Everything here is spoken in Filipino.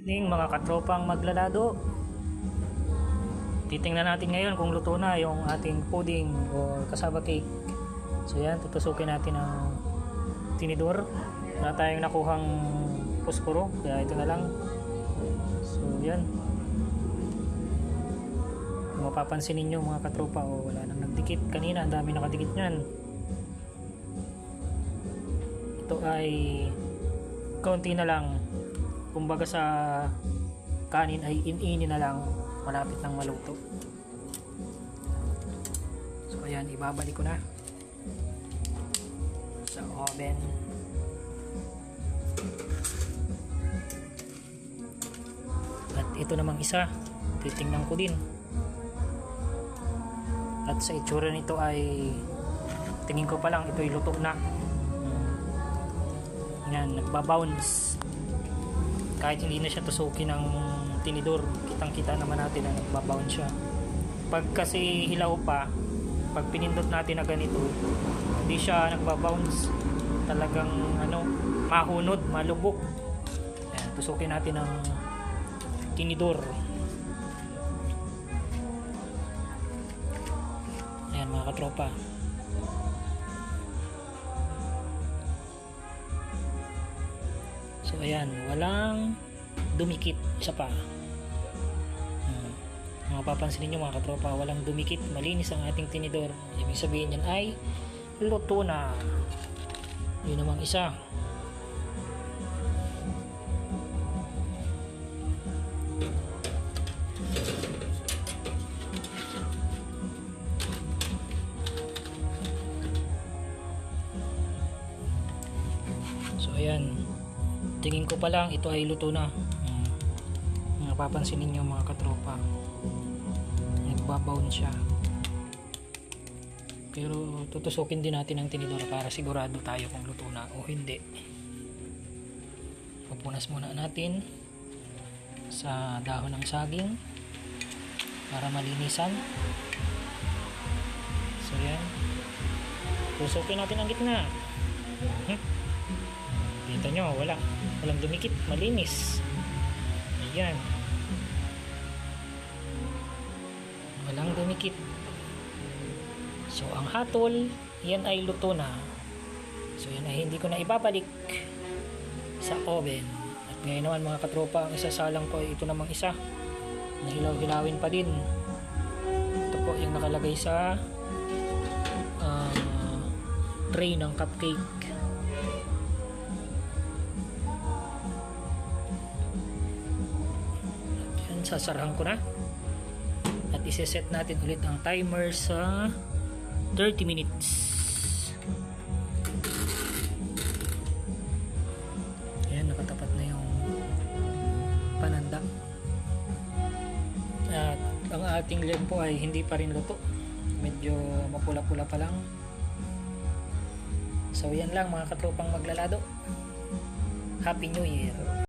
evening mga katropang maglalado. Titingnan natin ngayon kung luto na yung ating pudding o kasaba cake. So yan, tutusukin natin ang tinidor. Wala tayong nakuhang pusporo, kaya ito na lang. So yan. Kung mapapansin ninyo mga katropa, o wala nang nagdikit. Kanina, ang dami nakadikit niyan. Ito ay kaunti na lang kumbaga sa kanin ay inini na lang malapit ng maluto. So ayan ibabalik ko na sa oven. At ito namang isa titingnan ko din. At sa itsura nito ay tingin ko pa lang ito ay luto na. Yan nagbabounce kahit hindi na siya tusukin ng tinidor kitang kita naman natin na nagbabounce siya. Pag kasi hilaw pa pag pinindot natin na ganito hindi siya nagbabounce. Talagang ano mahunod malubok. Ayan, tusukin natin ng tinidor. Ayan mga katropa So ayan, walang dumikit isa pa. Hmm. Mga papansin niyo mga katropa, walang dumikit, malinis ang ating tinidor. Ibig sabihin yan ay luto na. Yun namang isa. So ayan, tingin ko pa lang ito ay luto na. Hmm. mga papansin ninyo mga katropa. Nagbabound siya. Pero tutusukin din natin ang tinidor para sigurado tayo kung luto na o hindi. Pupunas muna natin sa dahon ng saging para malinisan. So yan. Tusukin natin ang gitna. Hmm. Kita nyo, wala. Walang dumikit. Malinis. Ayan. Walang dumikit. So, ang hatol, yan ay luto na. So, yan ay hindi ko na ibabalik sa oven. At ngayon naman mga katropa, ang isasalang ko ay ito namang isa. Nahilaw-hilawin pa din. Ito po yung nakalagay sa ah, tray ng cupcake. Sasarahan ko na. At iseset natin ulit ang timer sa 30 minutes. Ayan, nakatapat na yung pananda. At ang ating leg po ay hindi pa rin luto. Medyo mapula-pula pa lang. So yan lang mga katropang maglalado. Happy New Year!